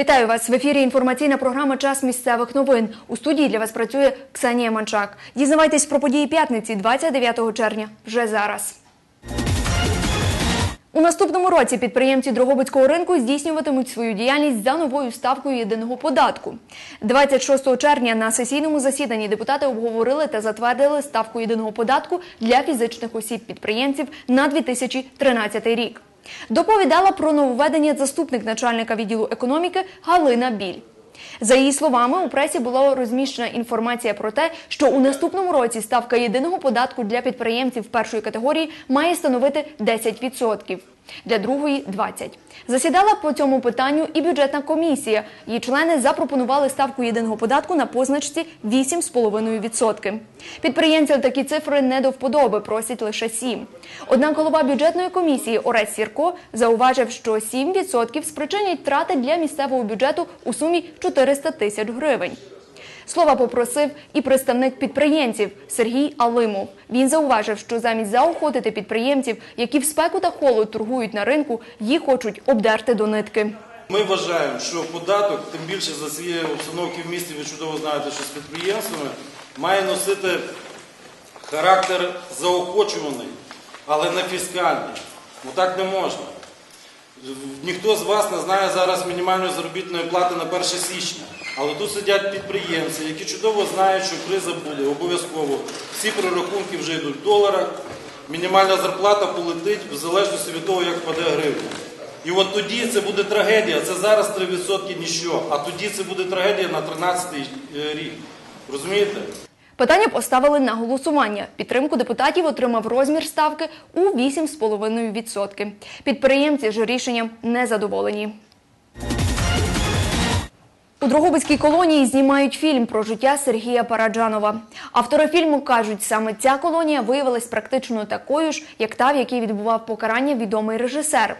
Вітаю вас в ефірі. Інформаційна програма Час місцевих новин. У студії для вас працює Ксенія Манчак. Дізнавайтесь про події п'ятниці 29 червня. Вже зараз. У наступному році підприємці Дрогобицького ринку здійснюватимуть свою діяльність за новою ставкою єдиного податку. 26 червня на сесійному засіданні депутати обговорили та затвердили ставку єдиного податку для фізичних осіб-підприємців на 2013 рік. Доповідала про нововведення заступник начальника відділу економіки Галина Біль. За її словами, у пресі була розміщена інформація про те, що у наступному році ставка єдиного податку для підприємців першої категорії має становити 10%, для другої 20%. Засідала по цьому питанню і бюджетна комісія. Її члени запропонували ставку єдиного податку на позначці 8,5%. Підприємцям такі цифри не до вподоби, просять лише 7%. Однак голова бюджетної комісії Орець Сірко зауважив, що 7% спричинять трати для місцевого бюджету у сумі 400 тисяч гривень. Слова попросив і представник підприємців Сергій Алимов. Він зауважив, що замість заохотити підприємців, які в спеку та холод торгують на ринку, їх хочуть обдерти до нитки. Ми вважаємо, що податок, тим більше за цієї обстановки в місті, ви чудово знаєте, що з підприємствами, має носити характер заохочуваний, але не фіскальний. Ну так не можна. Ніхто з вас не знає зараз мінімальної заробітної плати на 1 січня. Але тут сидять підприємці, які чудово знають, що криза буде обов'язково. Всі прорахунки вже йдуть в доларах. Мінімальна зарплата полетить в залежності від того, як впаде гривня. І от тоді це буде трагедія. Це зараз 3% ніщо, а тоді це буде трагедія на 13 рік. Розумієте? Питання поставили на голосування. Підтримку депутатів отримав розмір ставки у 8,5%. Підприємці ж рішенням не задоволені. У Дрогобицькій колонії знімають фільм про життя Сергія Параджанова. Автори фільму кажуть, саме ця колонія виявилась практично такою ж, як та, в якій відбував покарання відомий режисер.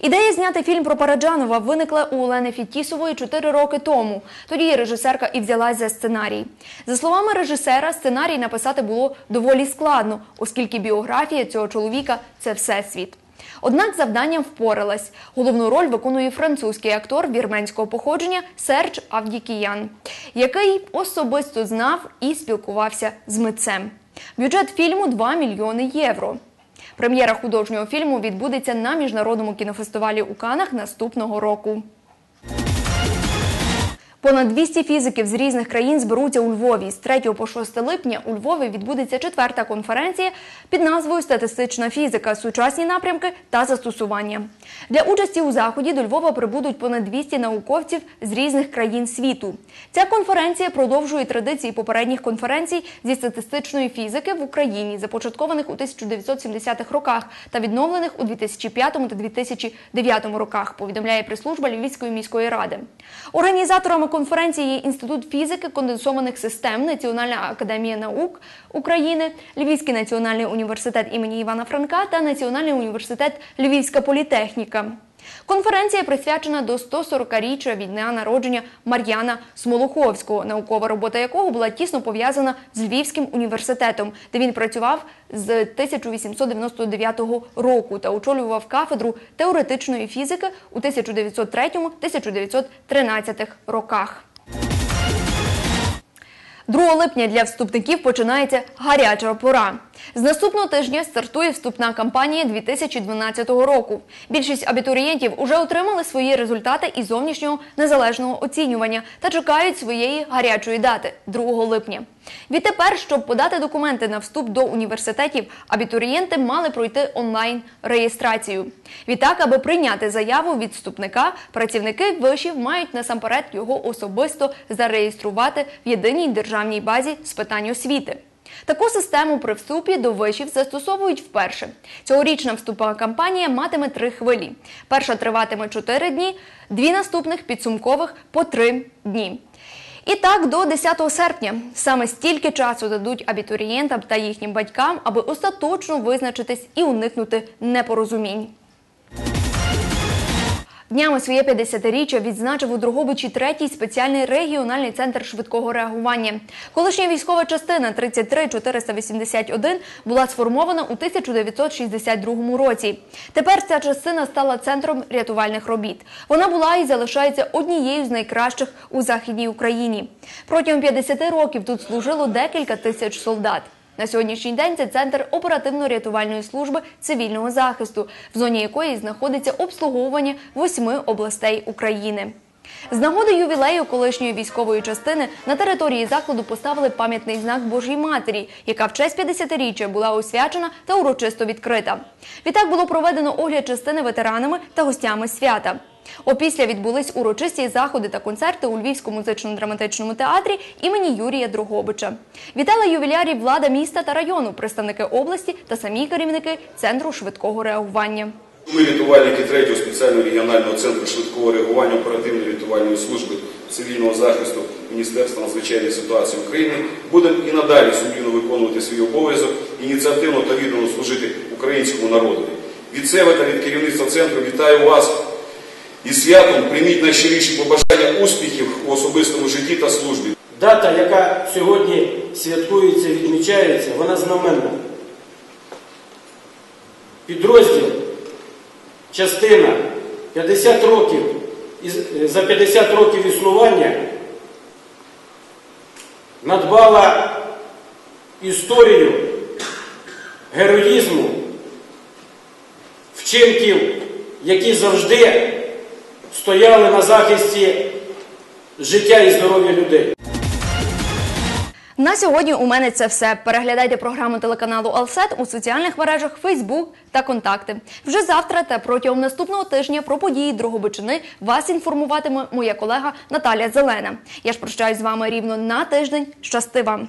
Ідея зняти фільм про Параджанова виникла у Олени Фітісової 4 роки тому. Тоді режисерка і взялась за сценарій. За словами режисера, сценарій написати було доволі складно, оскільки біографія цього чоловіка це всесвіт. Однак завданням впоралась. Головну роль виконує французький актор вірменського походження Серж Авдікіян, який особисто знав і спілкувався з митцем. Бюджет фільму 2 мільйони євро. Прем'єра художнього фільму відбудеться на міжнародному кінофестивалі у Канах наступного року. Понад 200 фізиків з різних країн зберуться у Львові. З 3 по 6 липня у Львові відбудеться четверта конференція під назвою Статистична фізика, сучасні напрямки та застосування. Для участі у заході до Львова прибудуть понад 200 науковців з різних країн світу. Ця конференція продовжує традиції попередніх конференцій зі статистичної фізики в Україні, започаткованих у 1970-х роках та відновлених у 2005 та 2009 роках. Повідомляє прес-служба Львівської міської ради. Організаторами конференції Інститут фізики конденсованих систем, Національна академія наук України, Львівський національний університет імені Івана Франка та Національний університет Львівська політехніка. Конференція присвячена до 140-річчя від дня народження Мар'яна Смолоховського, наукова робота якого була тісно пов'язана з Львівським університетом, де він працював з 1899 року та очолював кафедру теоретичної фізики у 1903-1913 роках. 2 липня для вступників починається гаряча пора. З наступного тижня стартує вступна кампанія 2012 року. Більшість абітурієнтів уже отримали свої результати із зовнішнього незалежного оцінювання та чекають своєї гарячої дати 2 липня. Відтепер, щоб подати документи на вступ до університетів, абітурієнти мали пройти онлайн реєстрацію. Відтак, аби прийняти заяву від вступника, працівники вишів мають насамперед його особисто зареєструвати в єдиній державній базі з питань освіти. Таку систему при вступі до вишів застосовують вперше. Цьогорічна вступова кампанія матиме три хвилі. Перша триватиме 4 дні, дві наступних підсумкових по 3 дні. І так до 10 серпня саме стільки часу дадуть абітурієнтам та їхнім батькам, аби остаточно визначитись і уникнути непорозумінь. Днями своє 50-річчя відзначив у Дрогобичі третій спеціальний регіональний центр швидкого реагування. Колишня військова частина 33481 була сформована у 1962 році. Тепер ця частина стала центром рятувальних робіт. Вона була і залишається однією з найкращих у західній Україні. Протягом 50 років тут служило декілька тисяч солдат. На сьогоднішній день це центр оперативно-рятувальної служби цивільного захисту, в зоні якої знаходиться обслуговування восьми областей України. З нагоди ювілею колишньої військової частини на території закладу поставили пам'ятний знак Божій Матері, яка в честь 50-річчя була освячена та урочисто відкрита. Відтак було проведено огляд частини ветеранами та гостями свята. Опісля відбулись урочисті заходи та концерти у Львівському музично-драматичному театрі імені Юрія Дрогобича. Вітали ювілярів влада міста та району, представники області та самі керівники центру швидкого реагування. Ми рятувальники 3-го спеціального регіонального центру швидкого реагування оперативної рятувальної служби цивільного захисту Міністерства надзвичайних ситуацій України будемо і надалі сумлінно виконувати свій обов'язок, ініціативно та віддано служити українському народу. Від себе та від керівництва центру вітаю вас із святом. Прийміть найщиріші побажання успіхів у особистому житті та службі. Дата, яка сьогодні святкується, відмічається, вона знаменна. Підрозділ, частина 50 років, із- за 50 років існування надбала історію героїзму, вчинків, які завжди стояли на захисті життя і здоров'я людей. На сьогодні у мене це все. Переглядайте програму телеканалу Алсет у соціальних мережах Facebook та Контакти. Вже завтра та протягом наступного тижня про події Дрогобичини вас інформуватиме моя колега Наталя Зелена. Я ж прощаюсь з вами рівно на тиждень. Щасти вам!